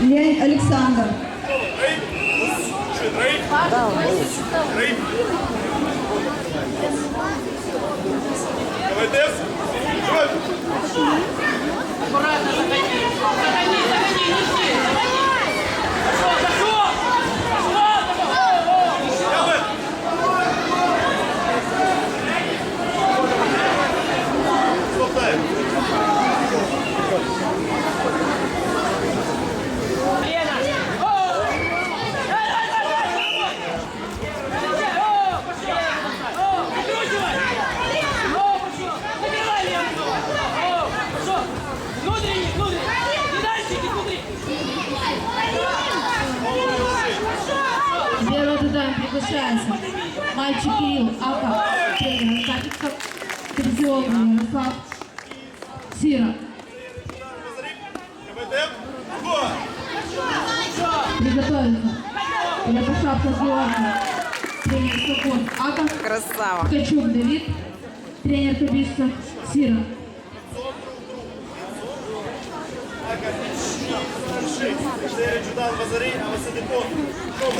Лень Александр. Давай. Давай. Аккуратно Внутренний, внутренний. Не дальше, не внутри. В первый тайм приглашается мальчик Кирилл Ака, тренер Катиков, Терзионный Ярослав, Сира. Приготовиться. Ярослав Терзионный, тренер Сокол Ака, Красава. Ткачук Давид, тренер Хабисов Сира. Старший. Чотири Джудан Базарі, а Василь Депо. Добре.